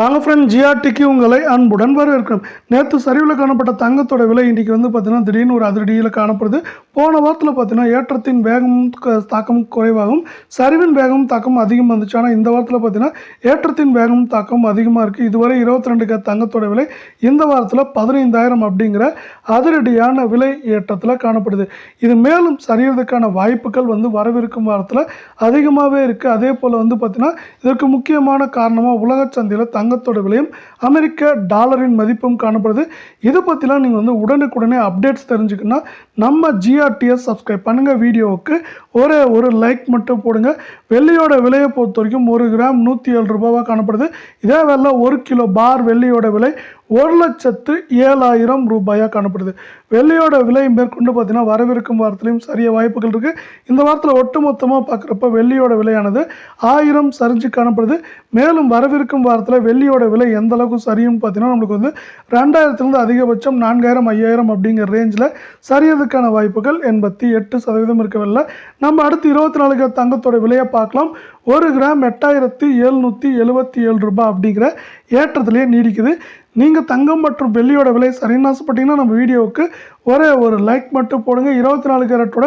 வாங்க ஃப்ரெண்ட் ஜிஆர்டிக்கு உங்களை அன்புடன் வரவேற்கிறோம். நேற்று சரிவில் காணப்பட்ட தங்கத்தோட விலை இன்றைக்கி வந்து பார்த்தீங்கன்னா திடீர்னு ஒரு அதிரடியில் காணப்படுது. போன வாரத்தில் பார்த்தீங்கன்னா ஏற்றத்தின் வேகமும் க- தாக்கமும் சரிவின் வேகம் தாக்கம் அதிகமாக இருந்துச்சு. ஆனால் இந்த வாரத்தில் பார்த்தீங்கன்னா ஏற்றத்தின் வேகம் தாக்கம் அதிகமாக இருக்குது இதுவரை இருபத்தி ரெண்டு தங்கத்தோட விலை இந்த வாரத்தில் பதினைந்தாயிரம் அப்படிங்கிற அதிரடியான விலை ஏற்றத்தில் காணப்படுது. இது மேலும் சரியறதுக்கான வாய்ப்புகள் வந்து வரவிருக்கும் வாரத்தில் அதிகமாகவே இருக்குது அதே போல் வந்து பார்த்தீங்கன்னா இதற்கு முக்கியமான காரணமாக உலக சந்தையில் தங்கத்தோட விலையும் அமெரிக்க டாலரின் மதிப்பும் காணப்படுது. இதை பற்றிலாம் நீங்கள் வந்து உடனுக்குடனே அப்டேட்ஸ் தெரிஞ்சுக்கணும்னா நம்ம ஜிஆர்டிஎஸ் சப்ஸ்கிரைப் பண்ணுங்கள் வீடியோவுக்கு ஒரே ஒரு லைக் மட்டும் போடுங்க. வெள்ளியோட விலையை பொறுத்த வரைக்கும் ஒரு கிராம் நூற்றி ஏழு ரூபாவாக காணப்படுது. இதே வேலை ஒரு கிலோ பார் வெள்ளியோட விலை ஒரு லட்சத்து ஏழாயிரம் ரூபாயாக காணப்படுது. வெள்ளியோட விலை மேற்கொண்டு பார்த்தீங்கன்னா வரவிருக்கும் வாரத்திலையும் சரிய வாய்ப்புகள் இருக்குது இந்த வாரத்தில் ஒட்டுமொத்தமாக பார்க்குறப்ப வெள்ளியோட விலையானது ஆயிரம் சரிஞ்சு காணப்படுது. மேலும் வரவிருக்கும் வாரத்தில் வெள்ளியோட விலை எந்த அளவுக்கு சரியும்னு பார்த்தீங்கன்னா நம்மளுக்கு வந்து ரெண்டாயிரத்துலேருந்து அதிகபட்சம் நான்காயிரம் ஐயாயிரம் அப்படிங்கிற ரேஞ்சில் சரியதுக்கான வாய்ப்புகள் எண்பத்தி எட்டு சதவீதம் இருக்கவில்லை. நம்ம அடுத்து இருபத்தி நாலு தங்கத்தோட விலையை பார்க்கலாம். ஒரு கிராம் எட்டாயிரத்தி எழுநூற்றி எழுபத்தி ஏழு ரூபாய் அப்படிங்கிற ஏற்றத்திலேயே நீடிக்குது. நீங்கள் தங்கம் மற்றும் வெள்ளியோட விலை சரின்னு ஆசைப்பட்டீங்கன்னா நம்ம வீடியோவுக்கு ஒரே ஒரு லைக் மட்டும் போடுங்க. இருபத்தி நாலு கேரட்டோட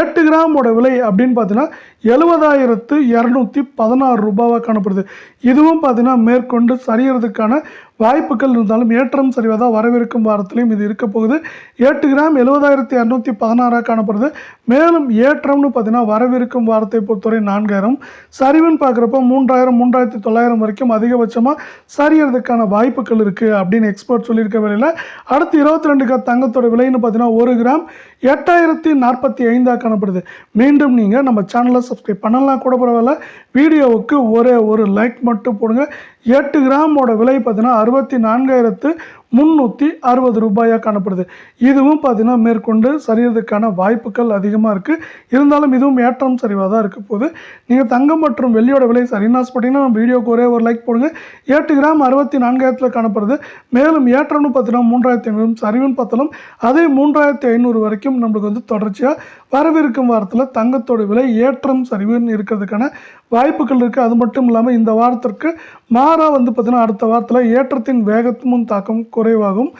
எட்டு கிராமோட விலை அப்படின்னு பார்த்தீங்கன்னா எழுபதாயிரத்து இரநூத்தி பதினாறு ரூபாவாக காணப்படுது. இதுவும் பார்த்தீங்கன்னா மேற்கொண்டு சரியறதுக்கான வாய்ப்புகள் இருந்தாலும் ஏற்றம் சரிவாக தான் வரவிருக்கும் வாரத்திலையும் இது இருக்க போகுது. எட்டு கிராம் எழுபதாயிரத்தி இரநூத்தி பதினாறாக காணப்படுது. மேலும் ஏற்றம்னு பார்த்தீங்கன்னா வரவிருக்கும் வாரத்தை பொறுத்தவரை நான்காயிரம். சரிவுன்னு பார்க்குறப்ப மூன்றாயிரம் மூன்றாயிரத்தி தொள்ளாயிரம் வரைக்கும் அதிகபட்சமாக சரியறதுக்கான வாய்ப்புகள் இருக்குது அப்படின்னு எக்ஸ்பர்ட் சொல்லியிருக்க வேலையில். அடுத்து இருபத்தி ரெண்டு கிராம் தங்கத்தோட விலைன்னு பார்த்தீங்கன்னா ஒரு கிராம் எட்டாயிரத்தி நாற்பத்தி ஐந்தாக காணப்படுது. மீண்டும் நீங்கள் நம்ம சேனலை சப்ஸ்கிரைப் பண்ணலாம் கூட பரவாயில்ல. வீடியோவுக்கு ஒரே ஒரு லைக் மட்டும் போடுங்க. எட்டு கிராமோட விலை பார்த்தீங்கன்னா அறுபத்தி நான்காயிரத்து முந்நூற்றி அறுபது ரூபாயாக காணப்படுது. இதுவும் பார்த்திங்கன்னா மேற்கொண்டு சரியறதுக்கான வாய்ப்புகள் அதிகமாக இருக்குது இருந்தாலும் இதுவும் ஏற்றம் சரிவாக தான் இருக்க போகுது. நீங்கள் தங்கம் மற்றும் வெள்ளியோட விலை சரின்னு ஆசைப்பட்டீங்கன்னா நம்ம வீடியோக்கு ஒரே ஒரு லைக் போடுங்க. எட்டு கிராம் அறுபத்தி நான்காயிரத்தில் காணப்படுது. மேலும் ஏற்றம்னு பார்த்தீங்கன்னா மூன்றாயிரத்தி ஐநூறு சரிவுன்னு பார்த்தாலும் அதே மூன்றாயிரத்தி ஐநூறு வரைக்கும் நம்மளுக்கு வந்து தொடர்ச்சியாக வரவிருக்கும் வாரத்தில் தங்கத்தோட விலை ஏற்றம் சரிவுன்னு இருக்கிறதுக்கான வாய்ப்புகள் இருக்குது அது மட்டும் இல்லாமல் இந்த வாரத்திற்கு மாறாக வந்து பார்த்திங்கன்னா அடுத்த வாரத்தில் ஏற்றத்தின் வேகமும் தாக்கம் குறைவாகும்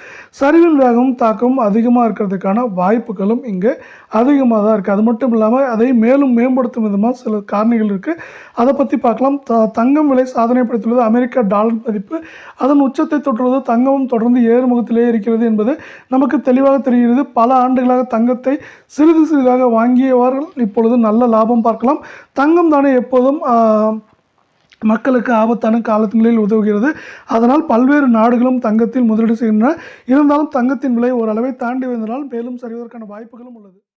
சரிவின் வேகமும் தாக்கம் அதிகமாக இருக்கிறதுக்கான வாய்ப்புகளும் இங்கே அதிகமாக தான் இருக்குது அது மட்டும் இல்லாமல் அதை மேலும் மேம்படுத்தும் விதமாக சில காரணிகள் இருக்குது அதை பற்றி பார்க்கலாம். த தங்கம் விலை சாதனை அமெரிக்கா அமெரிக்க டாலர் மதிப்பு அதன் உச்சத்தை தொற்றுவது தங்கமும் தொடர்ந்து ஏறுமுகத்திலே இருக்கிறது என்பது நமக்கு தெளிவாக தெரிகிறது. பல ஆண்டுகளாக தங்கத்தை சிறிது சிறிதாக வாங்கியவர்கள் இப்பொழுது நல்ல லாபம் பார்க்கலாம். தங்கம் தானே எப்போதும் மக்களுக்கு ஆபத்தான காலங்களில் உதவுகிறது. அதனால் பல்வேறு நாடுகளும் தங்கத்தில் முதலீடு செய்கின்றன. இருந்தாலும் தங்கத்தின் விலை ஓரளவை தாண்டி வந்ததால் மேலும் சரிவதற்கான வாய்ப்புகளும் உள்ளது.